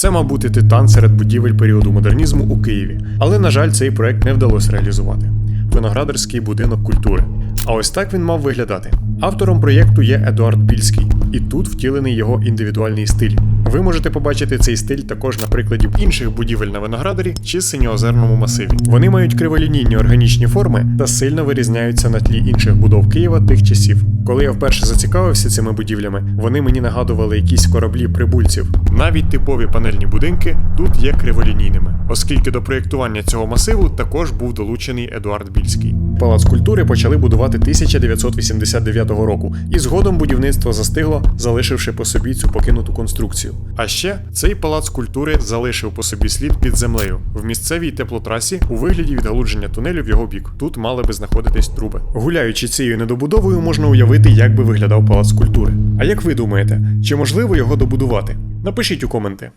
Це мав бути титан серед будівель періоду модернізму у Києві, але, на жаль, цей проект не вдалося реалізувати. Виноградарський будинок культури. А ось так він мав виглядати. Автором проєкту є Едуард Більський, і тут втілений його індивідуальний стиль. Ви можете побачити цей стиль також на прикладі інших будівель на Виноградарі чи синьоозерному масиві. Вони мають криволінійні органічні форми та сильно вирізняються на тлі інших будов Києва тих часів. Коли я вперше зацікавився цими будівлями, вони мені нагадували якісь кораблі прибульців. Навіть типові панельні будинки тут є криволінійними, оскільки до проєктування цього масиву також був долучений Едуард Більський. Палац культури почали будувати 1989 року, і згодом будівництво застигло, залишивши по собі цю покинуту конструкцію. А ще цей палац культури залишив по собі слід під землею в місцевій теплотрасі у вигляді відгалудження тунелю в його бік. Тут мали би знаходитись труби. Гуляючи цією недобудовою, можна уявити, як би виглядав палац культури. А як ви думаєте, чи можливо його добудувати? Напишіть у коменти.